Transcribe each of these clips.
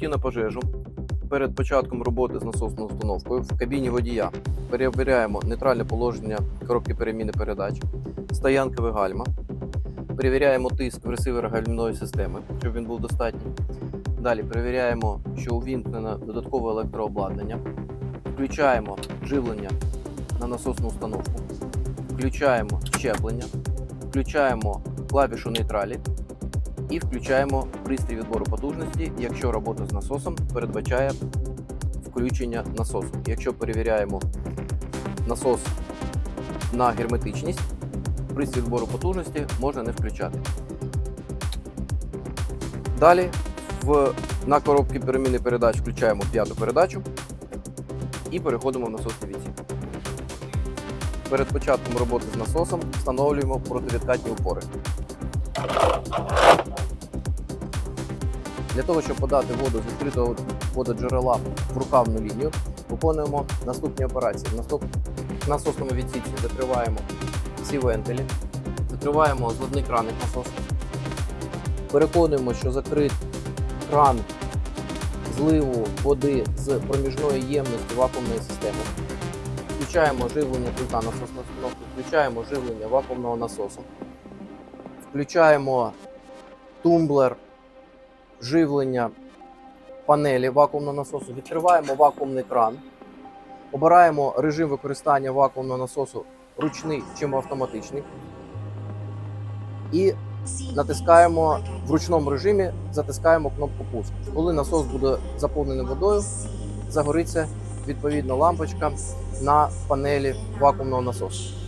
мережу. Перед початком роботи з насосною установкою в кабіні водія перевіряємо нейтральне положення коробки переміни передач, стоянкове гальма, перевіряємо тиск в ресивера гальмівної системи, щоб він був достатній. Далі перевіряємо, що увімкнено додаткове електрообладнання, включаємо живлення на насосну установку, включаємо щеплення, включаємо клавішу нейтралі і включаємо пристрій відбору потужності, якщо робота з насосом передбачає включення насосу. Якщо перевіряємо насос на герметичність, пристрій відбору потужності можна не включати. Далі в, на коробці переміни передач включаємо п'яту передачу і переходимо в насосний відсік. Перед початком роботи з насосом встановлюємо противідкатні опори. Для того, щоб подати воду з відкритого вододжерела в рукавну лінію, виконуємо наступні операції. В насосному відсіці закриваємо всі вентилі, закриваємо зливний краник насосу, переконуємо, що закрит кран зливу води з проміжної ємності вакуумної системи. Включаємо живлення пульта насосної установки, включаємо живлення вакуумного насосу, включаємо тумблер живлення панелі вакуумного насосу, відкриваємо вакуумний кран, обираємо режим використання вакуумного насосу ручний чи автоматичний. І натискаємо в ручному режимі, затискаємо кнопку пуск. Коли насос буде заповнений водою, загориться відповідно лампочка на панелі вакуумного насосу.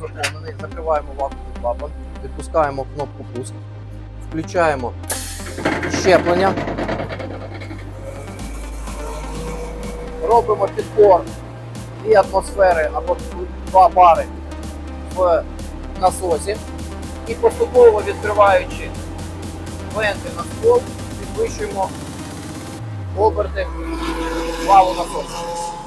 Заповнений, закриваємо вакуумний клапан, відпускаємо кнопку пуск, включаємо щеплення. Робимо підбор дві атмосфери або два бари в насосі і поступово відкриваючи венти на ствол, підвищуємо оберти валу насосу.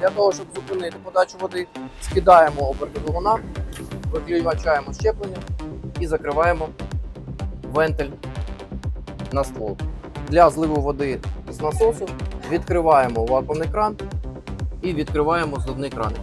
Для того, щоб зупинити подачу води, скидаємо оберти двигуна, виключаємо щеплення і закриваємо вентиль на ствол. Для зливу води з насосу відкриваємо вакуумний кран і відкриваємо зливний краник.